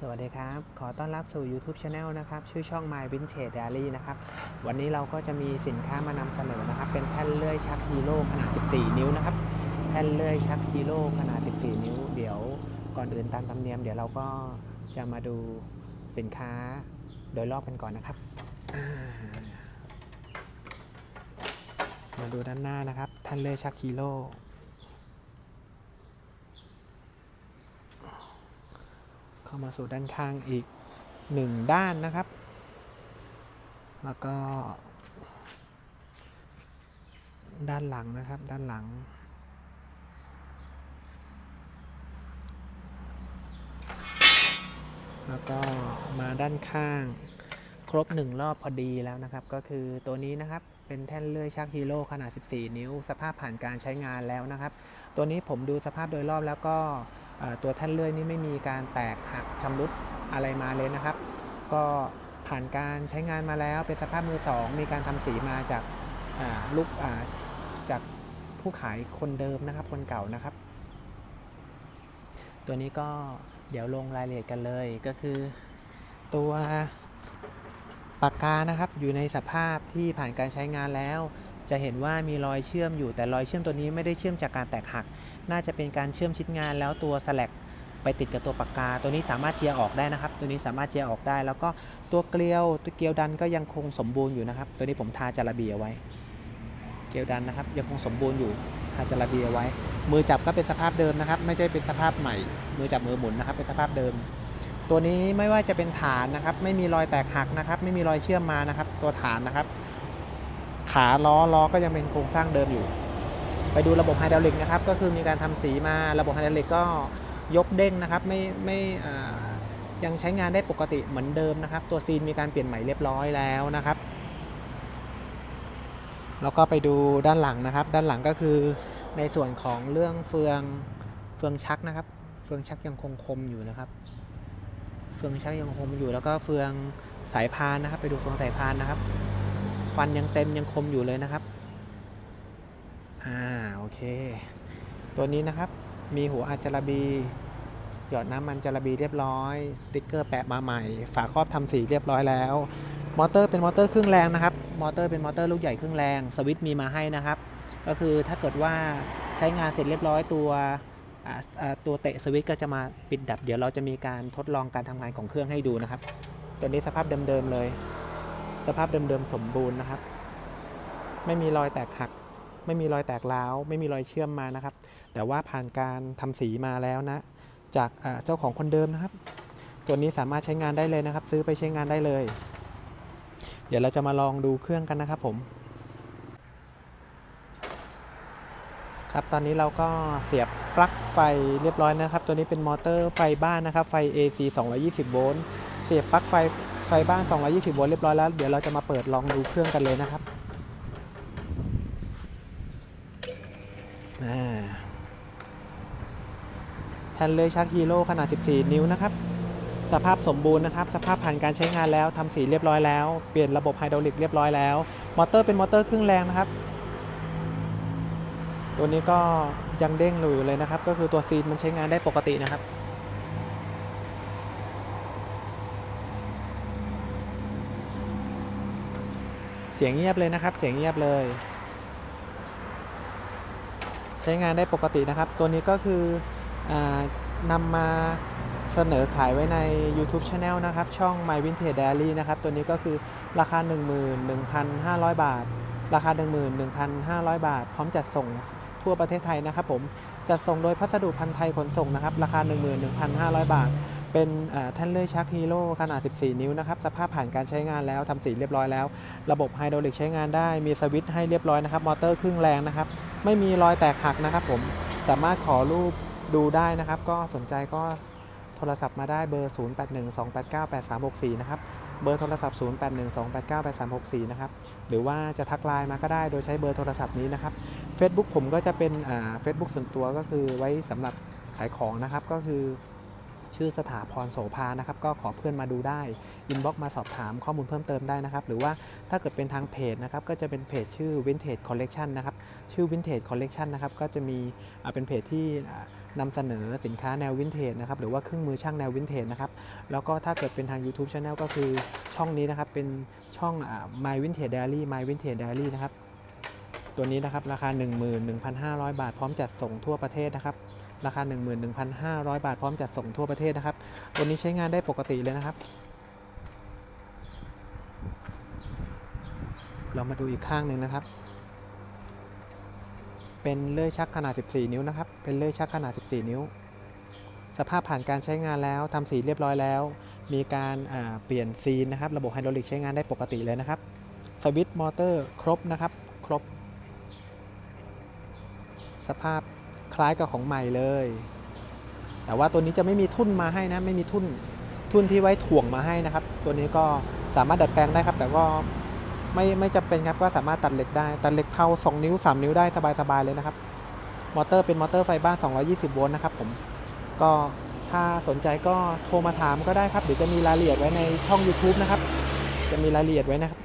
สวัสดีครับ ขอต้อนรับสู่ YouTube Channel นะครับ ชื่อช่อง My Vintage Diary นะครับ วันนี้เราก็จะมีสินค้ามานำเสนอนะครับ เป็นแท่นเลื่อยชักฮีโร่ขนาด 14 นิ้วนะครับ แท่นเลื่อยชักฮีโร่ขนาด 14 นิ้ว เดี๋ยวก่อนอื่นตามธรรมเนียม เดี๋ยวเราก็จะมาดูสินค้าโดยรอบกันก่อนนะครับ มาดูด้านหน้านะครับ แท่นเลื่อยชักฮีโร่ เข้ามาสู่ด้านข้างอีกหนึ่งด้านนะครับ แล้วก็ ด้านหลังนะครับ ด้านหลัง แล้วก็มาด้านข้าง ครบหนึ่งรอบพอดีแล้วนะครับ ก็คือตัวนี้นะครับเป็นแท่นเลื่อยชักฮีโร่ขนาด 14 นิ้ว สภาพผ่านการใช้งานแล้วนะครับ ตัวนี้ผมดูสภาพโดยรอบแล้วก็ ตัวแท่นเลื่อยนี่ไม่มีการแตกหักชำรุดอะไรมาเลยนะครับ ก็ผ่านการใช้งานมาแล้วเป็นสภาพมือสองมีการทำสีมาจากาลูกาจากผู้ขายคนเดิมนะครับ คนเก่านะครับ ตัวนี้ก็เดี๋ยวลงรายละเอียดกันเลยก็คือ ตัวปากกานะครับอยู่ในสภาพที่ผ่านการใช้งานแล้ว จะเห็นว่ามีรอยเชื่อมอยู่แต่รอยเชื่อมตัวนี้ไม่ได้เชื่อมจากการแตกหัก น่าจะเป็นการเชื่อมชิ้นงานแล้วตัวสลักไปติดกับตัวปากกา ตัวนี้สามารถเจียออกได้นะครับ ตัวนี้สามารถเจียออกได้ แล้วก็ตัวเกลียวตัวเกลียวดันก็ยังคงสมบูรณ์อยู่นะครับ ตัวนี้ผมทาจาระเบียไว้ เกลียวดันนะครับ ยังคงสมบูรณ์อยู่ทาจาระเบียไว้ มือจับก็เป็นสภาพเดิมนะครับ ไม่ใช่เป็นสภาพใหม่ มือจับมือหมุนนะครับ เป็นสภาพเดิม ตัวนี้ไม่ว่าจะเป็นฐานนะครับ ไม่มีรอยแตกหักนะครับ ไม่มีรอยเชื่อมมานะครับ ตัวฐานนะครับ ขาล้อล้อก็ยังเป็นโครงสร้างเดิมอยู่ ไปดูระบบไฮดรอลิกนะครับ ก็คือมีการทำสีมาระบบไฮดรอลิกก็ยกเด้งนะครับ ไม่ไม่ยังใช้งานได้ปกติเหมือนเดิมนะครับ ตัวซีนมีการเปลี่ยนใหม่เรียบร้อยแล้วนะครับ แล้วก็ไปดูด้านหลังนะครับ ด้านหลังก็คือในส่วนของเรื่องเฟืองเฟืองชักนะครับ เฟืองชักยังคงคมอยู่นะครับ เฟืองชักยังคมอยู่แล้วก็เฟืองสายพานนะครับ ไปดูเฟืองสายพานนะครับ ฟันยังเต็มยังคมอยู่เลยนะครับ อ่า โอเค ตัวนี้นะครับ มีหัวอาจาระบี หยอดน้ำมันจาระบีเรียบร้อย สติกเกอร์แปะมาใหม่ ฝาครอบทำสีเรียบร้อยแล้ว มอเตอร์เป็นมอเตอร์ครึ่งแรงนะครับ มอเตอร์เป็นมอเตอร์ลูกใหญ่ครึ่งแรง สวิตช์มีมาให้นะครับ ก็คือถ้าเกิดว่าใช้งานเสร็จเรียบร้อยตัวตัวเตะสวิตช์ก็จะมาปิดดับ เดี๋ยวเราจะมีการทดลองการทำงานของเครื่องให้ดูนะครับ ตัวนี้สภาพเดิมๆเลย สภาพเดิมๆสมบูรณ์นะครับ ไม่มีรอยแตกหัก ไม่มีรอยแตกร้าว ไม่มีรอยเชื่อมมานะครับ แต่ว่าผ่านการทำสีมาแล้วนะ จากเจ้าของคนเดิมนะครับ ตัวนี้สามารถใช้งานได้เลยนะครับ ซื้อไปใช้งานได้เลย เดี๋ยวเราจะมาลองดูเครื่องกันนะครับผมครับตอนนี้เราก็เสียบปลั๊กไฟเรียบร้อยนะครับ ตัวนี้เป็นมอเตอร์ไฟบ้านนะครับ ไฟ AC 220 โวลต์ เสียบปลั๊กไฟ ไฟบ้าน 220 โวลต์เรียบร้อยแล้ว เดี๋ยวเราจะมาเปิดลองดูเครื่องกันเลยนะครับแทนเลยชักฮีโร่ขนาด 14 นิ้วนะครับ สภาพสมบูรณ์นะครับ สภาพผ่านการใช้งานแล้วทำสีเรียบร้อยแล้ว เปลี่ยนระบบไฮดรอลิกเรียบร้อยแล้ว มอเตอร์เป็นมอเตอร์ครึ่งแรงนะครับ ตัวนี้ก็ยังเด้งอยู่เลยนะครับ ก็คือตัวซีนมันใช้งานได้ปกตินะครับ เสียงเงียบเลยนะครับ เสียงเงียบเลย ใช้งานได้ปกตินะครับ ตัวนี้ก็คืออนำมาเสนอขายไว้ใน YouTube Channel นะครับ ช่อง My Vintage Diary นะครับ ตัวนี้ก็คือราคา 11,500 บาท ราคา 11,500 บาท พร้อมจัดส่งทั่วประเทศไทยนะครับผมจัดส่งโดยพัสดุพันธ์ไทยขนส่งนะครับ ราคา 11,500 บาท เป็นแท่นเลื่อยชักฮีโร่ขนาด 14 นิ้วนะครับ สภาพผ่านการใช้งานแล้วทำสีเรียบร้อยแล้ว ระบบไฮดรอลิกใช้งานได้ มีสวิตช์ให้เรียบร้อยนะครับ มอเตอร์ครึ่งแรงนะครับ ไม่มีรอยแตกหักนะครับผม สามารถขอรูปดูได้นะครับ ก็สนใจก็โทรศัพท์มาได้เบอร์ 0812898364 นะครับ เบอร์โทรศัพท์ 0812898364 นะครับ หรือว่าจะทักไลน์มาก็ได้โดยใช้เบอร์โทรศัพท์นี้นะครับ Facebook ผมก็จะเป็นอ่า Facebook ส่วนตัวก็คือไว้สำหรับขายของนะครับ ก็คือ ชื่อสถาพรโสภานะครับก็ขอเพื่อนมาดูได้อินบ็อกมาสอบถามข้อมูลเพิ่มเติมได้นะครับหรือว่าถ้าเกิดเป็นทางเพจนะครับก็จะเป็นเพจชื่อ Vintage Collection นะครับชื่อ Vintage Collection นะครับก็จะมีเป็นเพจที่นำเสนอสินค้าแนววินเทจนะครับหรือว่าเครื่องมือช่างแนววินเทจนะครับแล้วก็ถ้าเกิดเป็นทาง YouTube Channel ก็คือช่องนี้นะครับเป็นช่อง My Vintage Diary My Vintage Diary นะครับตัวนี้นะครับราคา 11,500 บาท พร้อมจัดส่งทั่วประเทศนะครับ ราคา 11,500 บาทพร้อมจัดส่งทั่วประเทศนะครับตัวนี้ใช้งานได้ปกติเลยนะครับ เรามาดูอีกข้างหนึ่งนะครับ เป็นเลื่อยชักขนาด 14 นิ้วนะครับ เป็นเลื่อยชักขนาด 14 นิ้ว สภาพผ่านการใช้งานแล้วทำสีเรียบร้อยแล้ว มีการเปลี่ยนซีนนะครับ ระบบไฮดรอลิกใช้งานได้ปกติเลยนะครับ สวิตช์มอเตอร์ครบนะครับ ครบ สภาพ คล้ายกับของใหม่เลย แต่ว่าตัวนี้จะไม่มีทุ่นมาให้นะ ไม่มีทุ่น ทุ่นที่ไว้ถ่วงมาให้นะครับ ตัวนี้ก็สามารถดัดแปลงได้ครับ แต่ก็ไม่ไม่จำเป็นครับก็สามารถตัดเหล็กได้ ตัดเหล็กเผา2 นิ้ว 3 นิ้วได้สบายๆเลยนะครับ มอเตอร์เป็นมอเตอร์ไฟบ้าน 220 โวลต์นะครับผม ก็ถ้าสนใจก็โทรมาถามก็ได้ครับ เดี๋ยวจะมีรายละเอียดไว้ในช่อง YouTube นะครับ จะมีรายละเอียดไว้นะครับ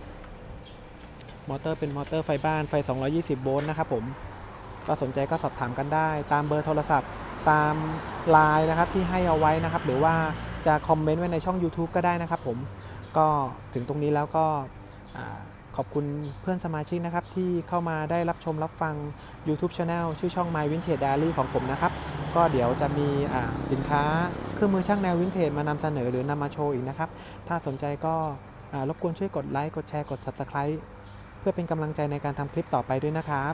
มอเตอร์เป็นมอเตอร์ไฟบ้านไฟ 220 โวลต์นะครับผม ก็สนใจก็สอบถามกันได้ ตามเบอร์โทรศัพท์ ตามไลน์นะครับที่ให้เอาไว้นะครับ หรือว่าจะคอมเมนต์ไว้ในช่อง YouTube ก็ได้นะครับผมก็ถึงตรงนี้แล้วก็ขอบคุณเพื่อนสมาชิกนะครับ ที่เข้ามาได้รับชมรับฟัง YouTube Channel ชื่อช่อง My Vintage Diary ของผมนะครับ ก็เดี๋ยวจะมีอ่าสินค้าเครื่องมือช่างแนววินเทจมานำเสนอหรือนำมาโชว์อีกนะครับ ถ้าสนใจก็รบกวนช่วยกดไลค์กดแชร์กด Subscribe เพื่อเป็นกำลังใจในการทำคลิปต่อไปด้วยนะครับ